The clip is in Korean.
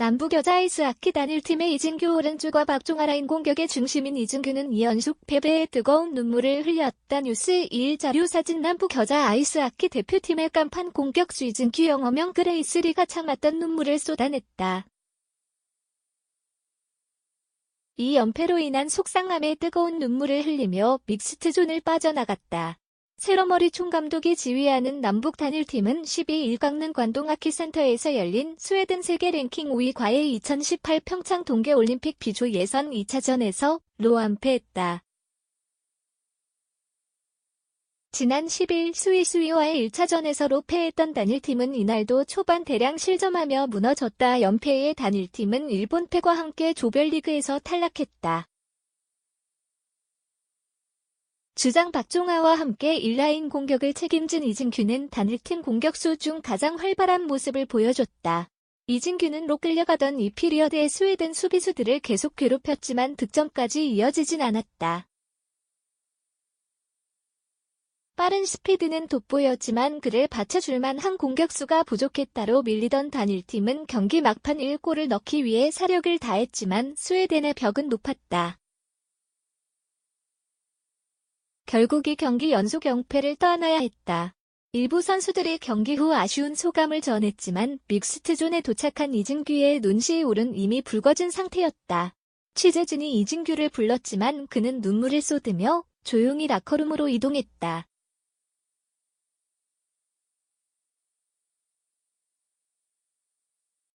남북 여자 아이스하키 단일팀의 이진규 오른쪽과 박종아 라인 공격의 중심인 이진규는 2연속 패배에 뜨거운 눈물을 흘렸다. 뉴스 1 자료 사진 남북 여자 아이스하키 대표팀의 깜판 공격수 이진규 영어명 그레이스리가 참았던 눈물을 쏟아냈다. 이 연패로 인한 속상함에 뜨거운 눈물을 흘리며 믹스트존을 빠져나갔다. 세로머리 총감독이 지휘하는 남북 단일팀은 12일 강릉 관동아키 센터에서 열린 스웨덴 세계 랭킹 5위 과의 2018 평창 동계올림픽 비조 예선 2차전에서 로암패했다. 지난 10일 스위스위와의 1차전에서 로 패했던 단일팀은 이날도 초반 대량 실점하며 무너졌다. 연패의 단일팀은 일본 패과 함께 조별리그에서 탈락했다. 주장 박종아와 함께 인라인 공격을 책임진 이진규는 단일팀 공격수 중 가장 활발한 모습을 보여줬다. 이진규는 로 끌려가던 이 피리어드의 스웨덴 수비수들을 계속 괴롭혔지만 득점까지 이어지진 않았다. 빠른 스피드는 돋보였지만 그를 받쳐줄만 한 공격수가 부족했다로 밀리던 단일팀은 경기 막판 1골을 넣기 위해 사력을 다했지만 스웨덴의 벽은 높았다. 결국 이 경기 연속 0패를 떠안아야 했다. 일부 선수들이 경기 후 아쉬운 소감을 전했지만 믹스트존에 도착한 이진규의 눈시울은 이미 붉어진 상태였다. 취재진이 이진규를 불렀지만 그는 눈물을 쏟으며 조용히 라커룸으로 이동했다.